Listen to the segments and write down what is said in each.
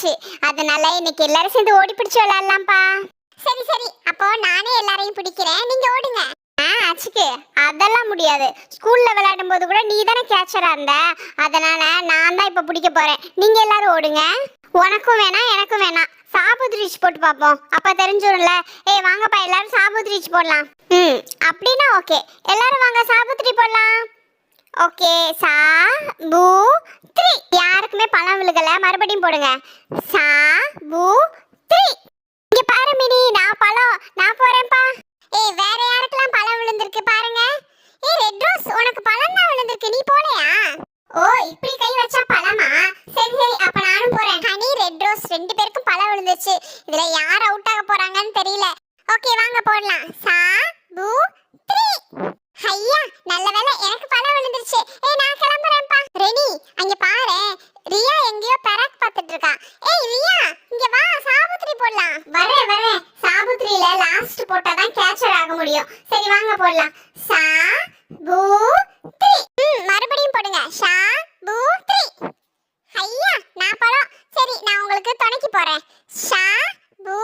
போச்சு. அதனால இன்னைக்கு எல்லாரும் சேர்ந்து ஓடி பிடிச்சு விளையாடலாம்ப்பா. சரி சரி. அப்போ நானே எல்லாரையும் பிடிக்கிறேன். நீங்க ஓடுங்க. ஆ அச்சுக்கு. அதெல்லாம் முடியாது. ஸ்கூல்ல விளையாடும் போது கூட நீ தானே கேட்சரா இருந்த. அதனால நான் தான் இப்ப பிடிக்க போறேன். நீங்க எல்லாரும் ஓடுங்க. உனக்கும் வேணாம் எனக்கும் வேணாம். சாபுத் ரீச் போட்டு பார்ப்போம். அப்ப தெரிஞ்சிடும்ல ஏய் வாங்கப்பா எல்லாரும் சாபுத் ரீச் போடலாம். ம் அப்படின்னா ஓகே. எல்லாரும் வாங்க சாபுத்ரி போடலாம். ஓகே சா பூ த்ரீ பழம் விழுகல. மறுபடியும் போடுங்க. சா பூ த்ரீ. இங்க பாரு மினி நான் பழம் நான் போறேன்ப்பா. ஏய் வேற யாருக்கெல்லாம் பழம் விழுந்திருக்கு பாருங்க. ஏய் ரெட் ரோஸ் உனக்கு பழம் தான் விழுந்திருக்கு. நீ போலையா ஓ இப்படி கை வச்சா பழமா சரி சரி அப்ப நானும் போறேன் ஹனி ரெட் ரோஸ் ரெண்டு பேருக்கும் பழம் விழுந்துச்சு இதுல யார் அவுட் ஆக போறாங்கன்னு தெரியல ஓகே வாங்க போடலாம் சா பூ த்ரீ ஐயா நல்ல வேளை எனக்கு பழம் விழுந்துருச்சு ஏய் நான் கிளம்புறேன்ப்பா ரெனி அங்க பாரு ரியா எங்கேயோ பெராக் பார்த்துட்டு இருக்கா ஏய் ரியா இங்க வா சாபுத்ரி போடலாம் வரேன் வரேன் சாபுத்ரியில லாஸ்ட் போட்டா தான் கேட்சர் ஆக முடியும் சரி வாங்க போடலாம் சா பூ த்ரீ ம் மறுபடியும் போடுங்க ஷா பூ த்ரீ ஐயா நான் பழம் சரி நான் உங்களுக்கு துணைக்கு போறேன் ஷா பூ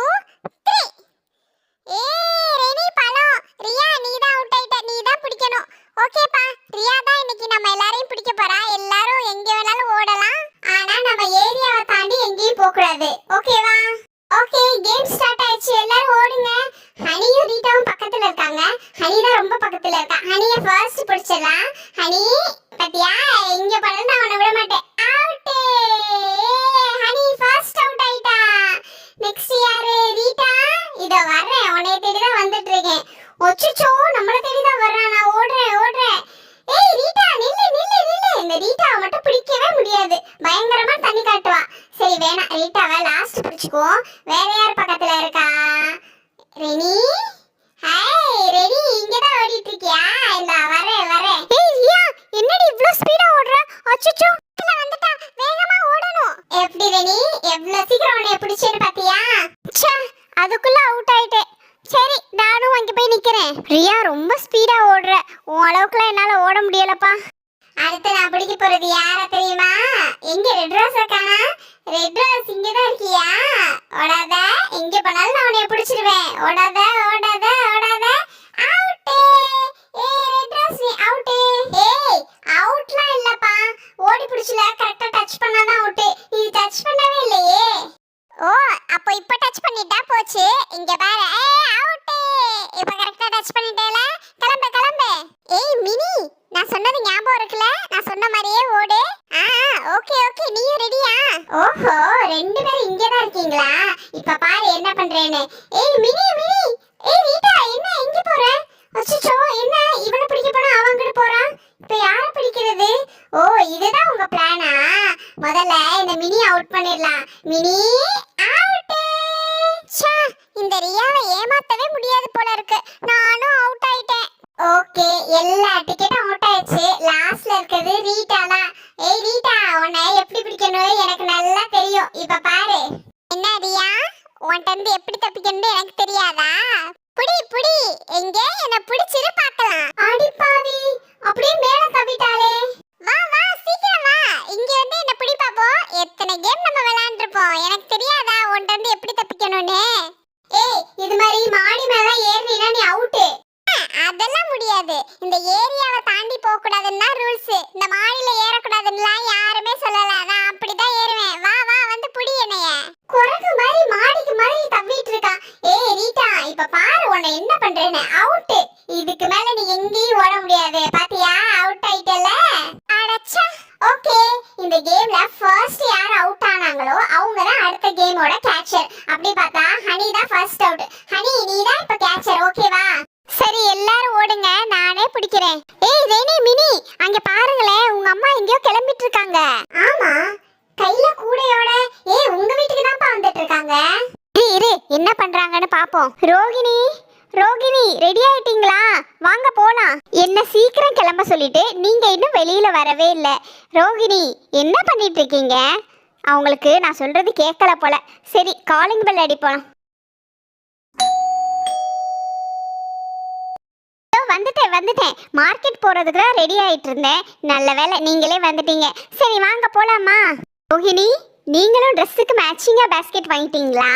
த்ரீ ஏய் ரெனி பழம் ரியா நீ தான் அவுட் ஆயிட்ட நீ தான் பிடிக்கணும் ஓகேப்பா ரியா தான் இன்னைக்கு நம்ம எல்லாரையும் பிடிக்க போறா எல்லாரும் எங்க வேணாலும் ஓடலாம் ஆனா நம்ம ஏரியாவை தாண்டி எங்கேயும் போக கூடாது ஓகேவா ஓகே கேம் ஸ்டார்ட் ஆயிடுச்சு எல்லாரும் ஓடுங்க ஹனியும் பக்கத்துல இருக்காங்க. ஹனி தான் ரொம்ப பக்கத்துல இருக்கா. ஹனிய ஃபர்ஸ்ட் பிடிச்சிடலாம். ஹனி பத்தியா? இங்க பழம் நான் உன்னை விட மாட்டேன். அவுட் ஹனி ஃபர்ஸ்ட் அவுட் ஆயிட்டா. நெக்ஸ்ட் யாரு? ரீட்டா? இதோ வர்றேன். உன்னைய தேடி தான் வந்துட்டு இருக்கேன் ஒச்சுச்சோ நம்மள தேடி தான் வர்றான். நான் ஓடுறேன் ஓடுறேன். ஏய் ரீட்டா நில்லு நில்லு நில்லு. இந்த ரீட்டாவை மட்டும் பிடிக்கவே முடியாது. பயங்கரமா தண்ணி காட்டுவா. சரி வேணாம். ரீட்டாவை லாஸ்ட் பிடிச்சுக்குவோம். வேற யார் பக்கத்துல இருக்கா? ரெனி ஹாய் ரெனி இங்க தான் ஓடிட்டு இருக்கியா இந்த வரேன் வரேன் ஏய் ரியா என்னடி இவ்ளோ ஸ்பீடா ஓடுற அச்சச்சோ இல்ல வந்துட்டா வேகமா ஓடணும் எப்படி ரெனி எவ்வளவு சீக்கிரம் உன்னை பிடிச்சேன்னு பாத்தியா ச்சே அதுக்குள்ள அவுட் ஆயிட்டேன் சரி நானும் அங்க போய் நிக்கிறேன். ரியா ரொம்ப ஸ்பீடா ஓடுற. உன் அளவுக்குலாம் என்னால ஓட முடியலப்பா. அடுத்து நான் பிடிக்க போறது யார தெரியுமா? எங்க ரெட் ரோஸ் இருக்கானா ரெட் ரோஸ் இங்க தான் இருக்கியா? ஓடாத. எங்க போனாலும் நான் உன்னை பிடிச்சிருவேன். ஓடாத ஓடாத அவுட் ஏய் ரெட் ரோஸ் நீ அவுட் ஏய் அவுட்லாம் இல்லப்பா ஓடி பிடிச்சல கரெக்டா டச் பண்ணாதான் அவுட் நீ டச் பண்ணவே இல்லையே ஓ அப்போ இப்போ டச் பண்ணிட்டா போச்சு இங்க பாரு ஏய் அவுட் இப்போ கரெக்டா டச் பண்ணிட்டேல கிளம்பு கிளம்பு ஏய் மினி நான் சொன்னது ஞாபகம் இருக்குல நான் சொன்ன மாதிரியே ஓடு ஆ ஓகே ஓகே நீ ரெடியா ஓஹோ ரெண்டு பேரும் இங்க தான் இருக்கீங்களா? இப்ப பாரு என்ன பண்றேன்னு. ஏய் மினி மினி. ஏய் ரீட்டா என்ன எங்க போற? அச்சோ என்ன? இவனை பிடிக்க போனா அவன் போறான் இப்ப யார பிடிக்கிறது? ஓ இதுதான் உங்க பிளானா முதல்ல இந்த மினி அவுட் பண்ணிடலாம். மினி அவுட் ச்சே இந்த ரியாவை ஏமாத்தவே முடியாது போல இருக்கு. நானும் அவுட் ஆயிட்டேன். ஓகே எல்லா டிக்கெட்டும் அவுட் ஆயிடுச்சு. லாஸ்ட்ல இருக்கிறது ரீட்டா தான் ஏய் ரீட்டா உன்னை எப்படி எனக்கு நல்லா தெரியும். இப்ப பாரு. என்ன ரியா? உன்கிட்ட இருந்து எப்படி தப்பிக்கணும்னு எனக்கு தெரியாதா? புடி புடி. எங்க? என்ன பிடிச்சிரு பார்க்கலாம். அடி பாவி. அப்படியே மேல தவிட்டாளே வா வா சீக்கிரம் வா. இங்க வந்து என்ன பிடி பாப்போம் எத்தனை கேம் நம்ம விளையாண்டுருப்போம். எனக்கு தெரியாதா உன்கிட்ட இருந்து எப்படி தப்பிக்கணும்னு? ஏய் இது மாதிரி மாடி மேல ஏறினா நீ அவுட் அதெல்லாம் முடியாது. இந்த ஏரியாவை தாண்டி போக கூடாதுன்னா ரூல்ஸ். இந்த மாடியில ஏறக்கூடாதுன்னுலாம் யாருமே சொல்லல. அதான் அப்படிதான் ஏறுவேன் வா வா வந்து புடி என்னைய குரங்கு மாதிரி மாடிக்கு மாதிரி தவிட்டு இருக்கா. ஏய் ரீட்டா இப்ப பாரு உன்னை என்ன பண்றேன்னு. அவுட் இதுக்கு மேல நீ எங்கேயும் ஓட முடியாது. பாத்தியா? அவுட் ஆயிட்டல. அடச்சா. ஓகே இந்த கேம்ல ஃபர்ஸ்ட் யார் அவுட் ஆனாங்களோ அவங்க தான் அடுத்த கேமோட கேட்சர் அப்படி பார்த்தா ஹனி தான் ஃபர்ஸ்ட் அவுட் ஹனி நீ தான் இப்ப கேட்சர் ஓகேவா சரி எல்லாரும் ஓடுங்க. நானே பிடிக்கிறேன். ஏய் ரெனி மினி அங்க பாருங்களேன். உங்க அம்மா எங்கேயோ கிளம்பிட்டு இருக்காங்க ஆமா கையில கூடையோட ஏய் உங்க வீட்டுக்கு தான்ப்பா வந்துட்டு இருக்காங்க இரு இரு என்ன பண்றாங்கன்னு பாப்போம். ரோகிணி ரோகிணி ரெடி ஆயிட்டீங்களா? வாங்க போலாம். என்ன சீக்கிரம் கிளம்ப சொல்லிட்டு நீங்க இன்னும் வெளியில வரவே இல்லை. ரோகிணி என்ன பண்ணிட்டு இருக்கீங்க? அவங்களுக்கு நான் சொல்றது கேட்கல போல. சரி காலிங் பெல் அடிப்போம். வந்துட்டேன் வந்துட்டேன். மார்க்கெட் போறதுக்கு தான் ரெடி ஆயிட்டு இருந்தேன். நல்ல வேலை நீங்களே வந்துட்டீங்க. சரி வாங்க போலாமா? ரோஹிணி நீங்களும் ட்ரெஸ்ஸுக்கு மேட்சிங்காக பேஸ்கெட் வாங்கிட்டீங்களா?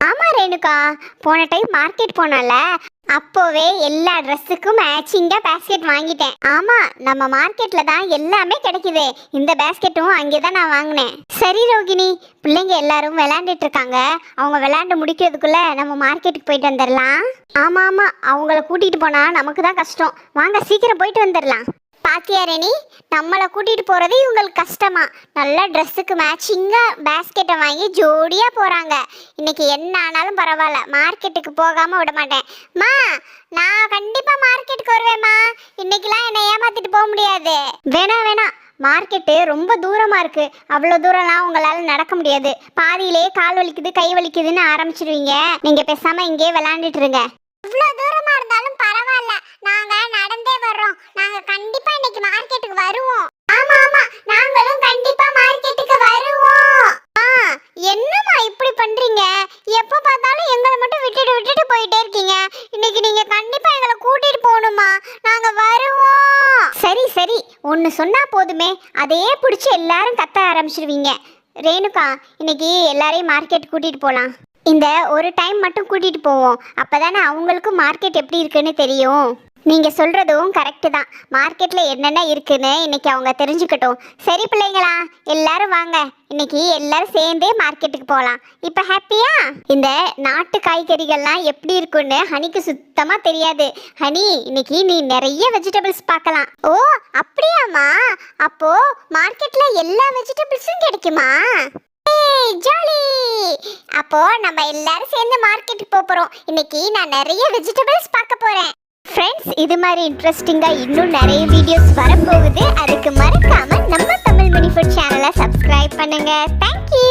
ஆமா ரேணுகா. போன டைம் மார்க்கெட் போனோம்ல அப்போவே எல்லா ட்ரெஸ்ஸுக்கும் மேட்சிங்கா பேஸ்கெட் வாங்கிட்டேன். ஆமா நம்ம மார்க்கெட்ல தான் எல்லாமே கிடைக்குது. இந்த பேஸ்கெட்டும் அங்கே தான் நான் வாங்கினேன். சரி ரோகிணி. பிள்ளைங்க எல்லாரும் விளையாண்டுட்டு இருக்காங்க. அவங்க விளையாண்டு முடிக்கிறதுக்குள்ள நம்ம மார்க்கெட்டுக்கு போயிட்டு வந்துடலாம் ஆமா ஆமா. அவங்கள கூட்டிட்டு போனா நமக்கு தான் கஷ்டம். வாங்க சீக்கிரம் போயிட்டு வந்துடலாம் பாத்தியா ரெனி? நம்மளை கூட்டிட்டு போறது இவங்களுக்கு கஷ்டமா. நல்ல ட்ரெஸ்ஸுக்கு மேட்சிங்கா பேஸ்கெட்டை வாங்கி ஜோடியா போறாங்க. இன்னைக்கு என்ன ஆனாலும் பரவாயில்ல. மார்க்கெட்டுக்கு போகாம விட மாட்டேன். மா நான் கண்டிப்பா மார்க்கெட்டுக்கு வருவேம்மா இன்னைக்கெல்லாம் என்னை ஏமாத்திட்டு போக முடியாது. வேணாம் வேணாம் மார்க்கெட்டு ரொம்ப தூரமாக இருக்குது அவ்வளோ தூரம்லாம் உங்களால் நடக்க முடியாது. பாதியிலே கால் வலிக்குது கை வலிக்குதுன்னு ஆரம்பிச்சிடுவீங்க நீங்கள் பேசாமல் இங்கேயே விளாண்டுட்டுருங்க இவ்வளோ தூரமாக இருந்தாலும் பரவாயில்ல. நாங்கள் நடந்தே வர்றோம் நாங்க கண்டிப்பா இன்னைக்கு மார்க்கெட்டுக்கு வருவோம் ஆமா ஆமா நாங்களும் கண்டிப்பா மார்க்கெட்டுக்கு வருவோம் ஆ என்னம்மா இப்படி பண்றீங்க எப்ப பார்த்தாலும் எங்களை மட்டும் விட்டுட்டு விட்டுட்டு போயிட்டே இருக்கீங்க இன்னைக்கு நீங்க கண்டிப்பா எங்களை கூட்டிட்டு போகணுமா நாங்க வருவோம். சரி சரி. ஒன்னு சொன்னா போதுமே. அதே பிடிச்சி எல்லாரும் கத்த ஆரம்பிச்சிருவீங்க. ரேணுகா இன்னைக்கு எல்லாரையும் மார்க்கெட் கூட்டிட்டு போலாம். இந்த ஒரு டைம் மட்டும் கூட்டிட்டு போவோம். அப்பதானே அவங்களுக்கும் மார்க்கெட் எப்படி இருக்குன்னு தெரியும்? நீங்கள் சொல்றதும் கரெக்டு தான். மார்க்கெட்டில் என்னென்ன இருக்குன்னு இன்னைக்கு அவங்க தெரிஞ்சுக்கட்டும். சரி பிள்ளைங்களா எல்லாரும் வாங்க. இன்னைக்கு எல்லாரும் சேர்ந்தே மார்க்கெட்டுக்கு போகலாம் இப்போ ஹாப்பியா இந்த நாட்டு காய்கறிகள்லாம் எப்படி இருக்குன்னு ஹனிக்கு சுத்தமா தெரியாது. ஹனி இன்னைக்கு நீ நிறைய வெஜிடபிள்ஸ் பார்க்கலாம். ஓ அப்படியாம்மா? அப்போ மார்க்கெட்ல எல்லா வெஜிடபிள்ஸும் கிடைக்குமா? ஜாலி! அப்போ நம்ம எல்லாரும் சேர்ந்து மார்க்கெட்டுக்கு போறோம். இன்னைக்கு நான் நிறைய வெஜிடபிள்ஸ் பார்க்க போறேன். ஃப்ரெண்ட்ஸ் இது மாதிரி இன்ட்ரெஸ்டிங்காக இன்னும் நிறைய வீடியோஸ் வரப்போகுது. அதுக்கு மறக்காமல் நம்ம தமிழ் மணி ஃபுட் சேனலை சப்ஸ்கிரைப் பண்ணுங்கள் தேங்க்யூ